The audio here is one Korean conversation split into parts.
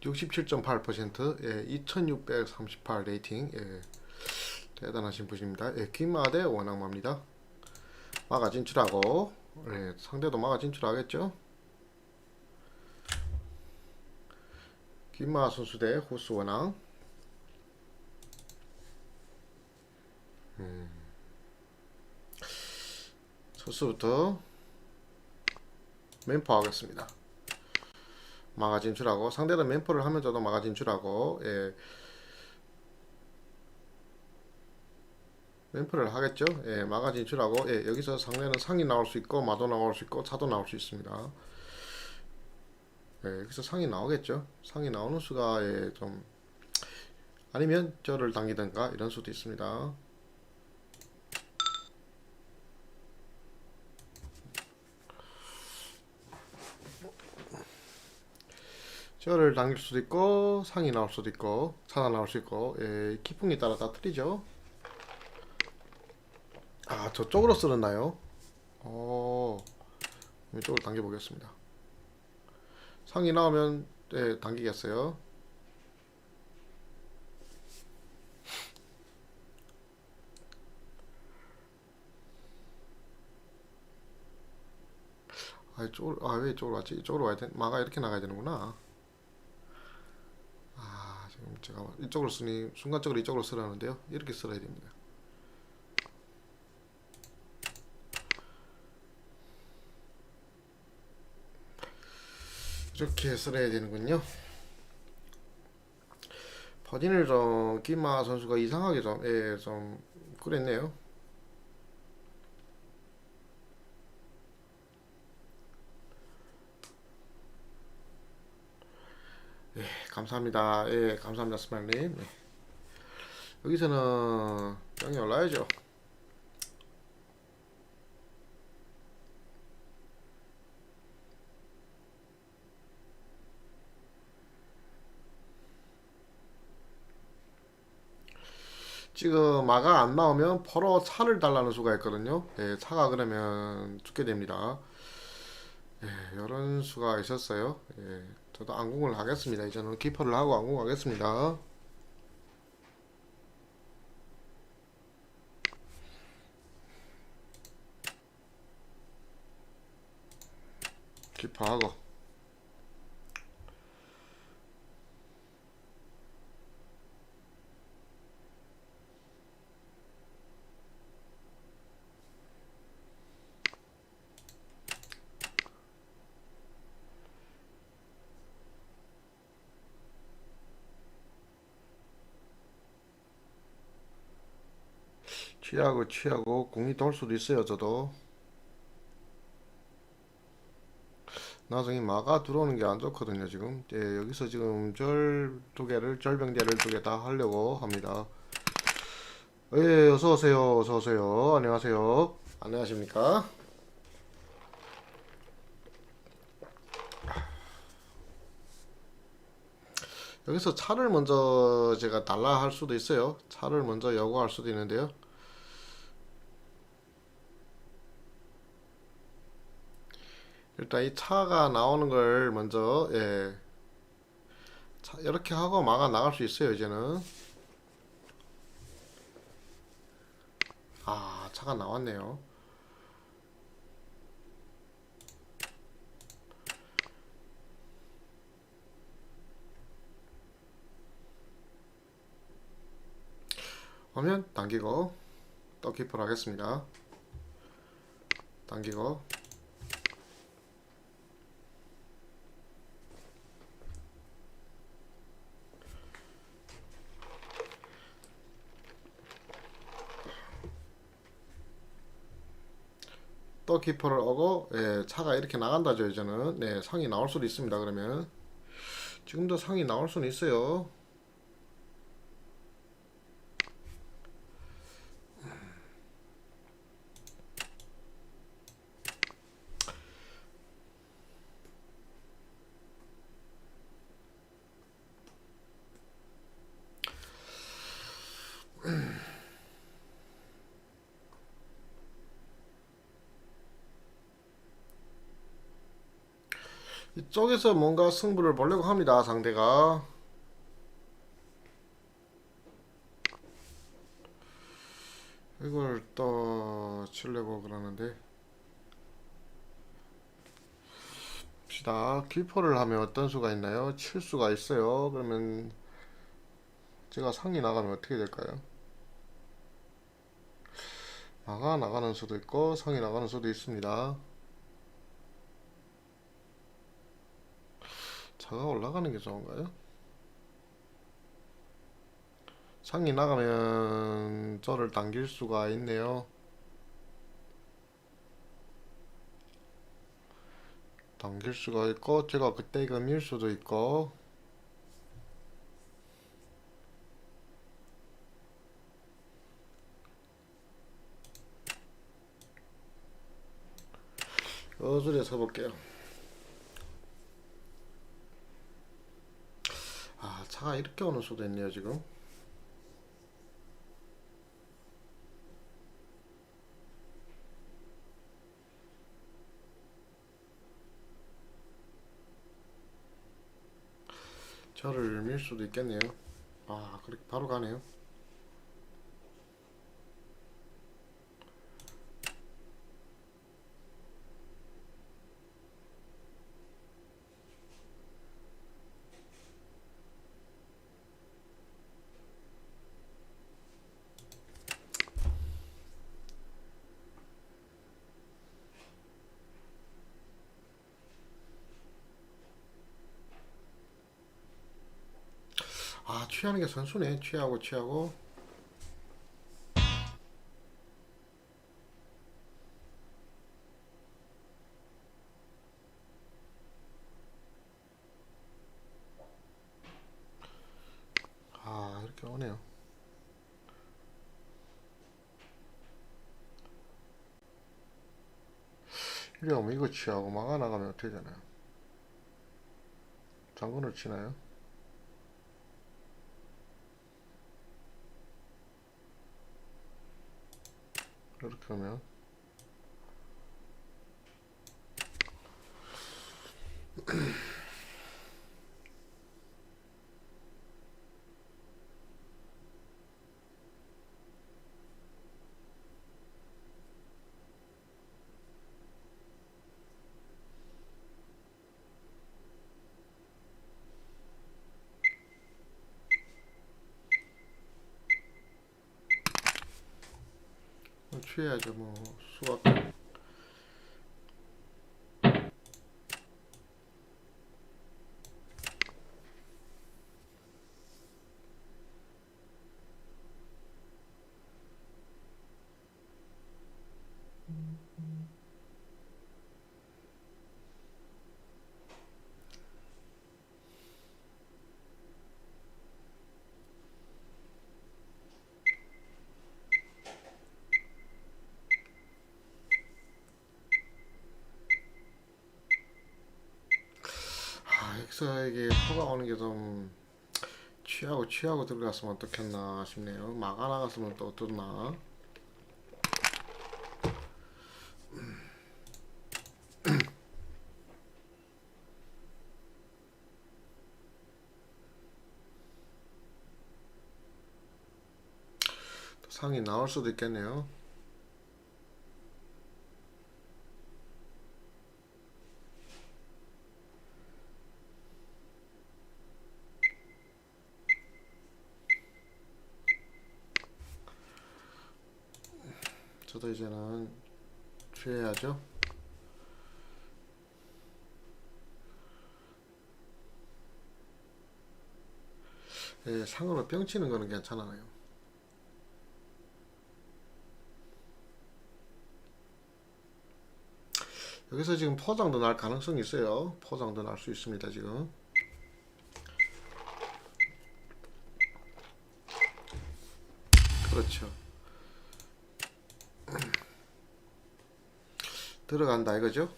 67.8% 예, 2638 레이팅 예, 대단하신 분입니다. 예, 퀸마대 원악마입니다. 마가 진출하고 예, 상대도 마가 진출하겠죠. 퀸마 선수 대 호스 원앙 음. 첫수부터 멤퍼 하겠습니다. 마가 진출하고 상대는 멤퍼를 하면 저도 마가 진출하고 예. 멤퍼를 하겠죠. 예, 마가 진출하고 예, 여기서 상대는 상이 나올 수 있고 마도 나올 수 있고 차도 나올 수 있습니다. 예, 여기서 상이 나오겠죠. 상이 나오는 수가 예, 좀 아니면 저를 당기든가 이런 수도 있습니다. 저를 당길 수도 있고 상이 나올 수도 있고 차가 나올 수 있고 예, 기풍에 따라 다 틀리죠. 아 저쪽으로 쓸었나요? 어 이쪽으로 당겨 보겠습니다. 상이 나오면 예, 당기겠어요. 아 이쪽으로 아 왜 이쪽으로 왔지? 이쪽으로 와야 돼? 마가 이렇게 나가야 되는구나. 제가 이쪽으로 쓰니 순간적으로 이쪽으로 쓰라는데요. 이렇게 써야 됩니다. 이렇게 써야 되는군요. 버딘을 좀 기마 선수가 이상하게 좀, 예, 좀 그랬네요. 예, 감사합니다. 예, 감사합니다, 스마일님. 예. 여기서는 병이 올라야죠. 지금 마가 안 나오면 포로 차를 달라는 수가 있거든요. 예, 차가 그러면 죽게 됩니다. 예, 이런 수가 있었어요. 예, 저도 안궁을 하겠습니다. 이제는 키퍼를 하고 안궁 하겠습니다. 키퍼하고 취하고 취하고 공이 돌 수도 있어요. 저도 나중에 마가 들어오는 게 안 좋거든요. 지금 예, 여기서 지금 절 두 개를 절병대를 두 개 다 하려고 합니다. 예, 어서 오세요. 어서 오세요. 안녕하세요. 안녕하십니까? 여기서 차를 먼저 제가 달라 할 수도 있어요. 차를 먼저 요구할 수도 있는데요. 일단 이 차가 나오는 걸 먼저 예. 차, 이렇게 하고 막아 나갈 수 있어요 이제는. 아 차가 나왔네요. 하면 당기고 또 기포를 하겠습니다. 당기고 또 기포를 오고 예, 차가 이렇게 나간다죠 이제는. 네, 상이 나올 수도 있습니다 그러면. 지금도 상이 나올 수는 있어요 이쪽에서 뭔가 승부를 보려고 합니다. 상대가. 이걸 또 치려고 그러는데 봅시다. 길포를 하면 어떤 수가 있나요? 칠 수가 있어요. 그러면 제가 상이 나가면 어떻게 될까요? 마가 나가는 수도 있고 상이 나가는 수도 있습니다. 차가 올라가는 게 좋은가요? 상이 나가면 저를 당길 수가 있네요. 당길 수가 있고 제가 그때 이거 밀 수도 있고 어술에 서볼게요. 아 차가 이렇게 오는 수도 있네요 지금. 저를 밀 수도 있겠네요. 아, 그렇게 바로 가네요. 아, 취하는 게 선수네. 취하고 취하고. 아, 이렇게 오네요. 이래 오면 이거 취하고 막아 나가면 어떻게 되나요? 장군을 치나요? 이렇게 하면 취해야 엑서에게 포가 오는 게 좀 취하고 취하고 들어갔으면 어떻겠나 싶네요. 막아 나갔으면 또 어떻나. 또 상이 나올 수도 있겠네요 저도 이제는 취해야죠 예, 상으로 뿅 치는 거는 괜찮아요 여기서 지금 포장도 날 가능성이 있어요. 포장도 날 수 있습니다, 지금. 그렇죠. 들어간다 이거죠?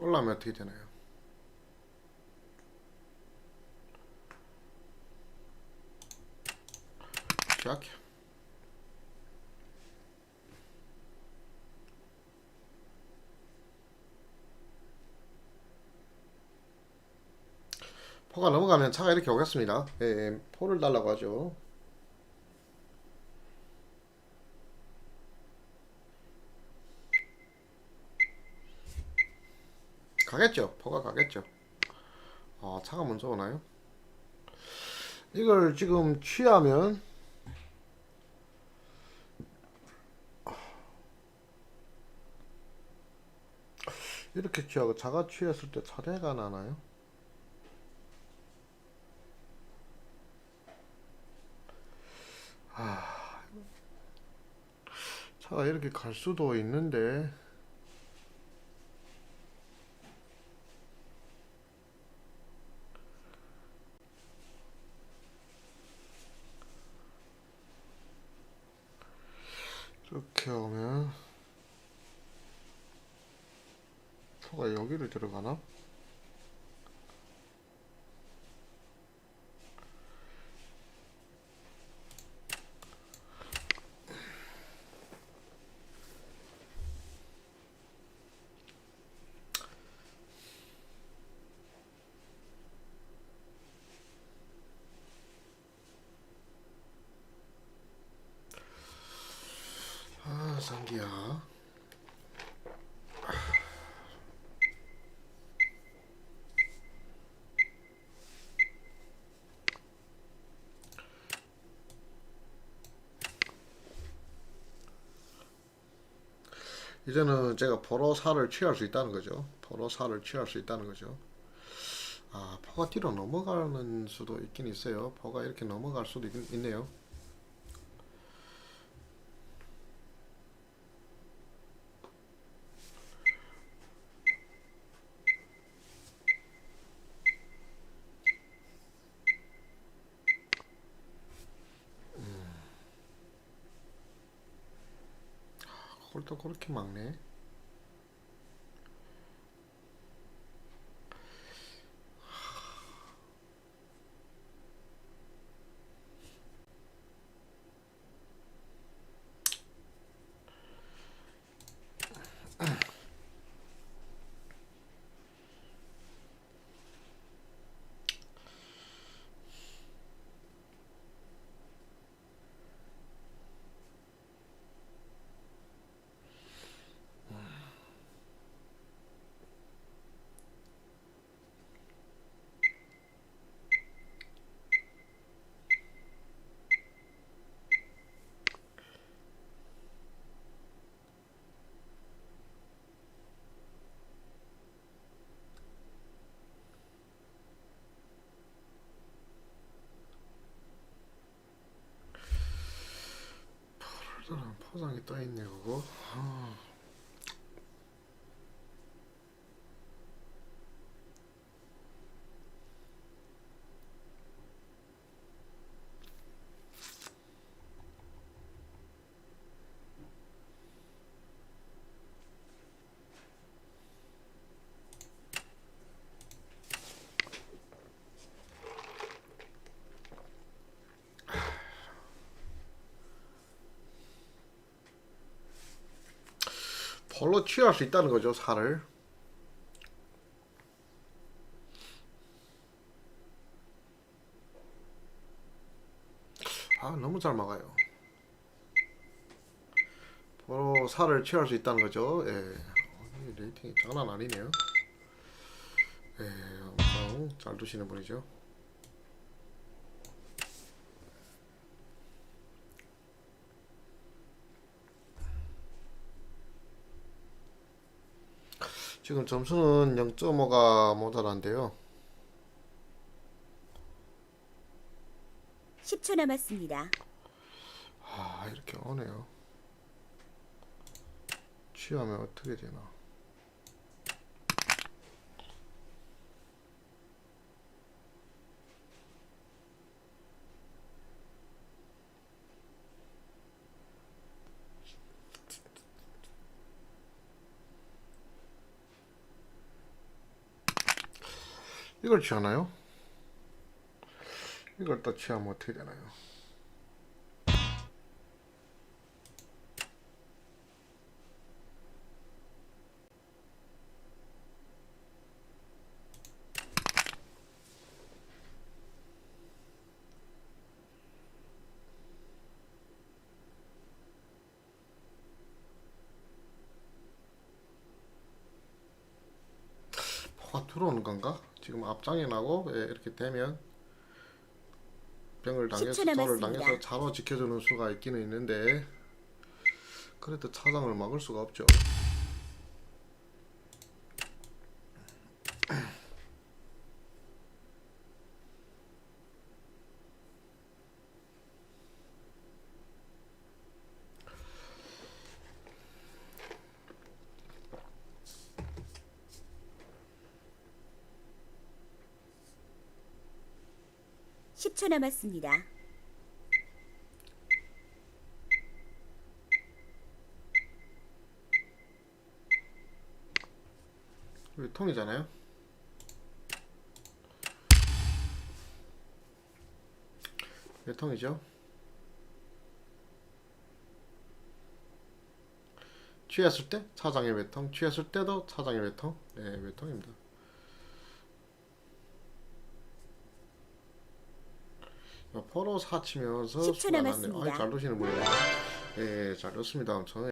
올라오면 어떻게 되나요? 시작해. 포가 넘어가면 차가 이렇게 오겠습니다. 예, 예, 포를 달라고 하죠. 가겠죠. 포가 가겠죠. 아, 차가 먼저 오나요? 이걸 지금 취하면 이렇게 취하고 차가 취했을 때 차례가 나나요? 아, 차가 이렇게 갈 수도 있는데 이렇게 오면 표가 여기를 들어가나? 아, 상기야. 이제는 제가 포로사를 취할 수 있다는 거죠. 포로사를 취할 수 있다는 거죠. 아, 포가 뒤로 넘어가는 수도 있긴 있어요. 포가 이렇게 넘어갈 수도 있, 있네요. 홀도 그렇게 막네. 포장 포장이 떠 있네 그거. 아. 벌로 취할 수 있다는 거죠 살을. 아 너무 잘 막아요. 바로 살을 취할 수 있다는 거죠. 예. 어, 이 레이팅이 장난 아니네요. 예, 엄청 잘 두시는 분이죠. 지금 점수는 0.5가 모자란데요. 10초 남았습니다. 아 이렇게 오네요. 취하면 어떻게 되나? 이걸 취하나요? 이걸 또 취하면 어떻게 되나요? 들어오는 건가? 지금 앞장이 나고 예, 이렇게 되면 병을 당해서 10초 돌을 남았습니다. 당해서 차로 지켜주는 수가 있기는 있는데 그래도 차장을 막을 수가 없죠. 십초 남았습니다. 여기 통이잖아요. 몇 통이죠? 취했을 때 차장의 외통, 취했을 때도 차장의 외통, 네, 외통입니다. 포로 사치면서 10초 수가 났네요. 남았습니다. 아이, 잘 도시는 분이네. 예, 잘 넣습니다. 저는